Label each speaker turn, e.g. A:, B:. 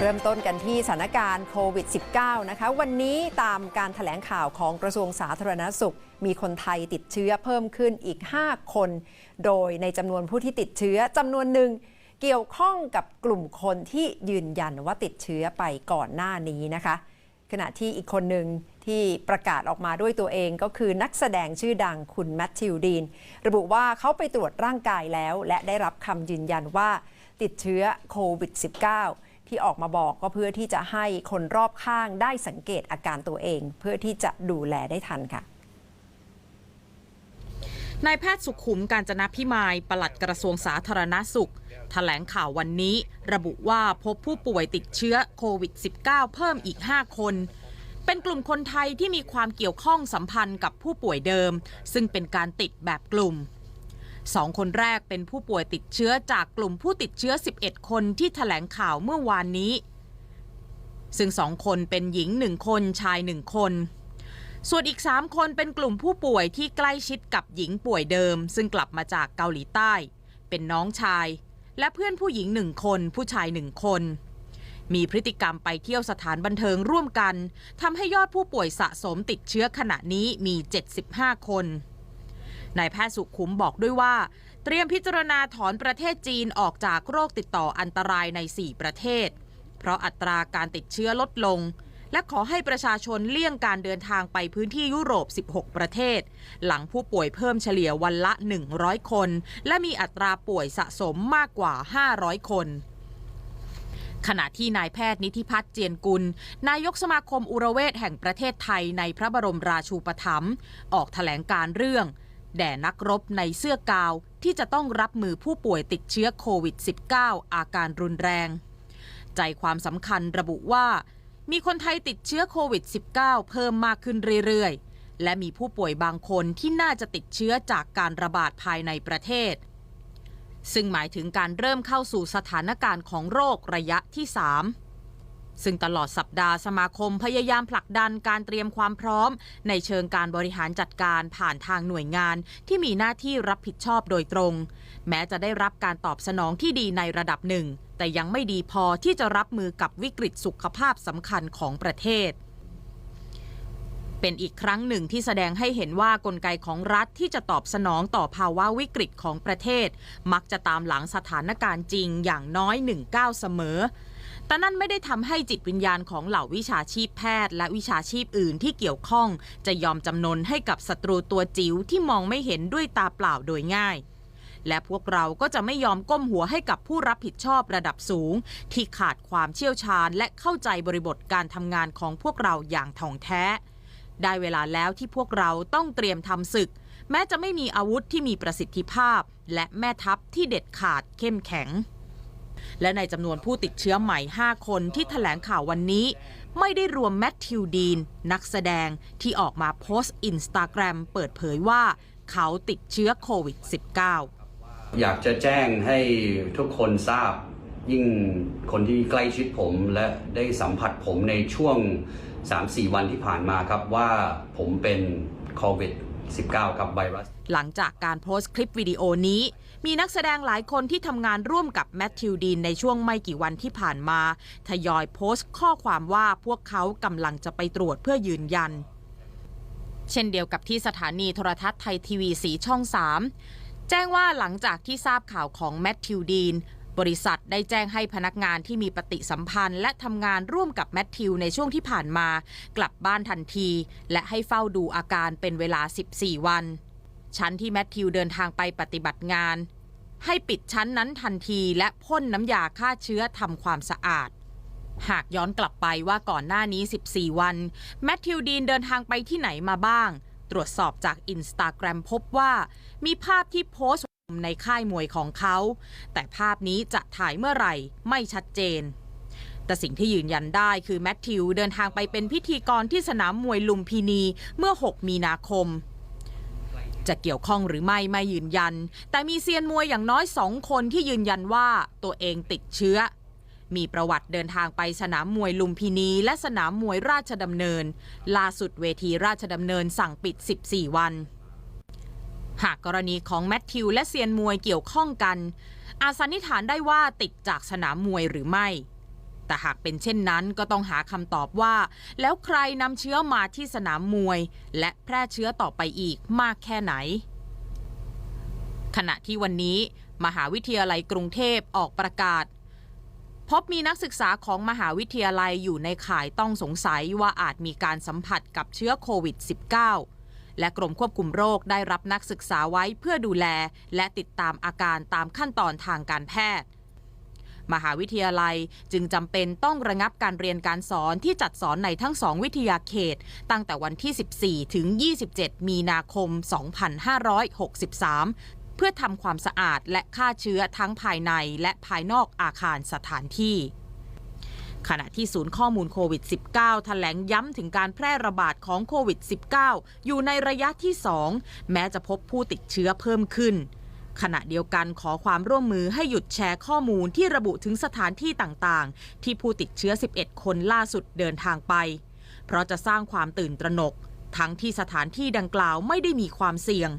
A: เริ่มต้นกันที่สถานการณ์โควิด -19 นะคะ วันนี้ตามการถแถลงข่าวของกระทรวงสาธารณสุข มีคนไทยติดเชื้อเพิ่มขึ้นอีก 5 คน โดยในจำนวนผู้ที่ติดเชื้อจำนวนหนึ่งเกี่ยวข้องกับกลุ่มคนที่ยืนยันว่าติดเชื้อไปก่อนหน้านี้นะคะ ขณะที่อีกคนหนึ่งที่ประกาศออกมาด้วยตัวเองก็คือนักแสดงชื่อดังคุณแมทธิวดีน ระบุว่าเขาไปตรวจร่างกายแล้ว และได้รับคำยืนยันว่าติดเชื้อโควิด -19 ที่ออกมาบอกก็เพื่อที่จะให้คนรอบข้างได้สังเกตอาการตัวเอง เพื่อที่จะดูแลได้ทันค่ะ
B: นายแพทย์สุขุมการจนะพิมายปลัดกระทรวงสาธารณสุขแถลงข่าววันนี้ ระบุว่าพบผู้ป่วยติดเชื้อโควิด -19 เพิ่มอีก 5 คน เป็นกลุ่มคนไทยที่มีความเกี่ยวข้องสัมพันธ์กับผู้ป่วยเดิม ซึ่งเป็นการติดแบบกลุ่ม สองคนแรกเป็นผู้ป่วยติดเชื้อจากกลุ่มผู้ติดเชื้อ 11 คนที่แถลงข่าวเมื่อวานนี้ ซึ่งสองคนเป็นหญิงหนึ่งคนชายหนึ่งคน ส่วนอีก 3 คนเป็นกลุ่มผู้ป่วยที่ใกล้ชิดกับหญิงป่วยเดิม ซึ่งกลับมาจากเกาหลีใต้ เป็นน้องชาย และเพื่อนผู้หญิงหนึ่งคน ผู้ชายหนึ่งคนมีพฤติกรรมไปเที่ยวสถานบันเทิงร่วมกันทำให้ยอดผู้ป่วยสะสมติดเชื้อขณะนี้มี 75 คน นายแพทย์สุขุมบอกด้วยว่า เตรียมพิจารณาถอนประเทศจีนออกจากโรคติดต่ออันตรายใน 4 ประเทศ เพราะอัตราการติดเชื้อลดลง และขอให้ประชาชนเลี่ยงการเดินทางไปพื้นที่ยุโรป 16 ประเทศ หลังผู้ป่วยเพิ่มเฉลี่ยวันละ 100 คน และมีอัตราป่วยสะสมมากกว่า 500 คนขณะที่นายแพทย์นิธิพัฒน์เจียนกุล นายกสมาคมอุรเวทแห่งประเทศไทยในพระบรมราชูปถัมภ์ออกแถลงการเรื่อง แด่นักรบในเสื้อกาวที่จะต้องรับมือผู้ป่วยติดเชื้อโควิด -19 อาการรุนแรง ใจความสำคัญระบุว่า มีคนไทยติดเชื้อโควิด -19 เพิ่มมากขึ้นเรื่อยๆ และมีผู้ป่วยบางคนที่น่าจะติดเชื้อจากการระบาดภายในประเทศ ซึ่งหมายถึงการเริ่มเข้าสู่สถานการณ์ของโรคระยะที่ 3 ซึ่งตลอดสัปดาห์สมาคมพยายามผลักดันการเตรียมความพร้อม ในเชิงการบริหารจัดการผ่านทางหน่วยงานที่มีหน้าที่รับผิดชอบโดยตรง แม้จะได้รับการตอบสนองที่ดีในระดับหนึ่ง แต่ยังไม่ดีพอที่จะรับมือกับวิกฤตสุขภาพสำคัญของประเทศเป็นอีกครั้งหนึ่งที่แสดงให้เห็นว่ากลไกของรัฐที่จะตอบสนองต่อภาวะวิกฤตของประเทศ มักจะตามหลังสถานการณ์จริงอย่างน้อยหนึ่งก้าวเสมอ แต่นั่นไม่ได้ทำให้จิตวิญญาณของเหล่าวิชาชีพแพทย์ และวิชาชีพอื่นที่เกี่ยวข้อง จะยอมจำนนให้กับศัตรูตัวจิ๋วที่มองไม่เห็นด้วยตาเปล่าโดยง่าย และพวกเราก็จะไม่ยอมก้มหัวให้กับผู้รับผิดชอบระดับสูง ที่ขาดความเชี่ยวชาญและเข้าใจบริบทการทำงานของพวกเราอย่างถ่องแท้ ได้เวลาแล้วที่พวกเราต้องเตรียมทำศึก แม้จะไม่มีอาวุธที่มีประสิทธิภาพ และแม่ทัพที่เด็ดขาดเข้มแข็ง และในจำนวนผู้ติดเชื้อใหม่ 5 คนที่ถแถลงข่าววันนี้ ไม่ได้รวมแมทธิวดีน นักแสดงที่ออกมาโพสต์อินสตาแกรมเปิดเผยว่าเขาติดเชื้อโควิด -19
C: อยากจะแจ้งให้ทุกคนทราบยิ่งคนที่ใกล้ชิดผมและได้สัมผัสผมในช่วง 3-4 วันที่ผ่านมาครับว่าผมเป็นโควิด -19 ครับไวรัส
B: หลังจากการโพสต์คลิปวิดีโอนี้ มีนักแสดงหลายคนที่ทำงานร่วมกับแมทธิวดีนในช่วงไม่กี่วันที่ผ่านมา ทยอยโพสต์ข้อความว่าพวกเขากำลังจะไปตรวจเพื่อยืนยัน เช่นเดียวกับที่สถานีโทรทัศน์ไทยทีวีสีช่อง 3 แจ้งว่าหลังจากที่ทราบข่าวของแมทธิวดีน บริษัทได้แจ้งให้พนักงานที่มีปฏิสัมพันธ์และทำงานร่วมกับแมทธิวในช่วงที่ผ่านมา กลับบ้านทันที และให้เฝ้าดูอาการเป็นเวลา 14 วัน ชั้นที่แมทธิวเดินทางไปปฏิบัติงาน ให้ปิดชั้นนั้นทันทีและพ่นน้ำยาฆ่าเชื้อทำความสะอาดหากย้อนกลับไปว่าก่อนหน้านี้ 14 วัน แมทธิวดีนเดินทางไปที่ไหนมาบ้าง ตรวจสอบจากอินสตาแกรมพบว่า มีภาพที่โพสต์ ในค่ายมวยของเขา แต่ภาพนี้จะถ่ายเมื่อไหร่ไม่ชัดเจน แต่สิ่งที่ยืนยันได้คือแมทธิวเดินทางไปเป็นพิธีกรที่สนามมวยลุมพินีเมื่อ 6 มีนาคม จะเกี่ยวข้องหรือไม่ไม่ยืนยัน แต่มีเซียนมวยอย่างน้อยสองคนที่ยืนยันว่าตัวเองติดเชื้อ มีประวัติเดินทางไปสนามมวยลุมพินี และสนามมวยราชดำเนิน ล่าสุดเวทีราชดำเนินสั่งปิด 14 วัน หากกรณีของแมทธิวและเซียนมวยเกี่ยวข้องกัน อาจสันนิษฐานได้ว่าติดจากสนามมวยหรือไม่ แต่หากเป็นเช่นนั้นก็ต้องหาคำตอบว่า แล้วใครนำเชื้อมาที่สนามมวย และแพร่เชื้อต่อไปอีกมากแค่ไหน ขณะที่วันนี้ มหาวิทยาลัยกรุงเทพออกประกาศ พบมีนักศึกษาของมหาวิทยาลัยอยู่ในข่ายต้องสงสัยว่าอาจมีการสัมผัสกับเชื้อโควิด -19 และกรมควบคุมโรคได้รับนักศึกษาไว้เพื่อดูแล และติดตามอาการตามขั้นตอนทางการแพทย์ มหาวิทยาลัยจึงจำเป็นต้องระงับการเรียนการสอนที่จัดสอนในทั้งสองวิทยาเขต ตั้งแต่วันที่ 14 ถึง 27 มีนาคม 2563 เพื่อทำความสะอาดและฆ่าเชื้อทั้งภายในและภายนอกอาคารสถานที่ ขณะที่ศูนย์ข้อมูลโควิด -19 แถลงย้ำถึงการแพร่ระบาดของโควิด -19 อยู่ในระยะที่ 2 แม้จะพบผู้ติดเชื้อเพิ่มขึ้น ขณะเดียวกันขอความร่วมมือให้หยุดแชร์ข้อมูลที่ระบุถึงสถานที่ต่างๆ ที่ผู้ติดเชื้อ 11 คนล่าสุดเดินทางไป เพราะจะสร้างความตื่นตระหนก ทั้งที่สถานที่ดังกล่าวไม่ได้มีความเสี่ยง